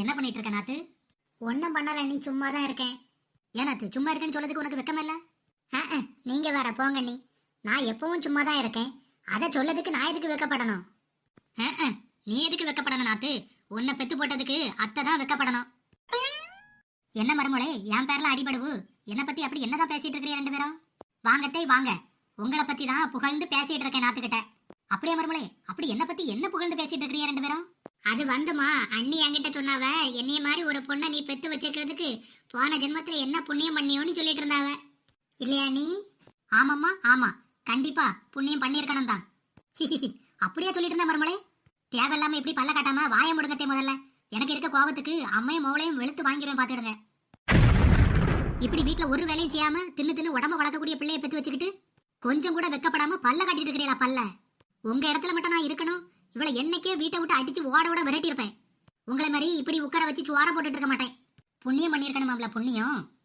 என்ன பண்ணிட்டு இருக்க நாத்து? ஒன்றும் பண்ணல நீ சும்மா தான் இருக்கேன். ஏன் நாத்து சும்மா இருக்கேன்னு சொல்லதுக்கு உனக்கு வெக்கமே இல்லை? அஹ், நீங்கள் நீங்க வேற போங்க நீ. நான் எப்பவும் சும்மா தான் இருக்கேன். அதை சொல்லதுக்கு நான் எதுக்கு வெக்கப்படணும்? அஹ், நீ எதுக்கு வெக்கப்படணும் நாத்து? உன்னை பெத்து போட்டதுக்கு அத்தை தான் வெக்கப்படணும். என்ன மருமலை என் பேர்ல அடிபடுவு? என்னை பத்தி அப்படி என்னதான் பேசிட்டு இருக்கிறீங்க ரெண்டு பேரும்? வாங்கத்தை வாங்க. உங்களை பத்தி தான் புகழ்ந்து பேசிட்டு இருக்கேன் நாத்துக்கிட்ட. அப்படியே மருமலை அப்படி என்ன பத்தி என்ன புகழ்ந்து பேசிட்டு இருக்கிறீங்க ரெண்டு பேரும்? அது வந்துமா? அண்ணி என்கிட்ட சொன்னாவ என்னைய மாதிரி ஒரு பொண்ணை நீ பெத்து வச்சிருக்கிறதுக்கு போன ஜென்மத்துல என்ன புண்ணியம் பண்ணியோன்னு சொல்லிட்டு இருந்தாவ. இல்லையா நீ ஆமாம்மா ஆமா. கண்டிப்பா புண்ணியம் பண்ணியிருக்கணும் தான். அப்படியே சொல்லிட்டு இருந்தா மருமகளே? தேவையில்லாம இப்படி பல்ல காட்டாம வாய முடுங்கத்தே முதல்ல. எனக்கு இருக்க கோபத்துக்கு அம்மையும் மோளையும் வெளுத்து வாங்கிடுவேன் பாத்துடுங்க. இப்படி வீட்டுல ஒரு வேலையும் செய்யாம தின்னு தின்னு உடம்ப வளர்க்கக்கூடிய பிள்ளைய பெத்து வச்சுக்கிட்டு கொஞ்சம் கூட வெக்கப்படாம பல்ல காட்டிட்டு இருக்கிறீங்களா பல்ல? உங்க இடத்துல மட்டும் நான் இருக்கணும். இவளை என்னைக்கே வீட்டை விட்டு அடிச்சு ஓட ஓட விரட்டி இருப்பேன் உங்களை மாதிரி இப்படி உட்கார வச்சு ஓர போட்டுட்டு இருக்க மாட்டேன். புண்ணியம் பண்ணியிருக்கணும் புண்ணியம்.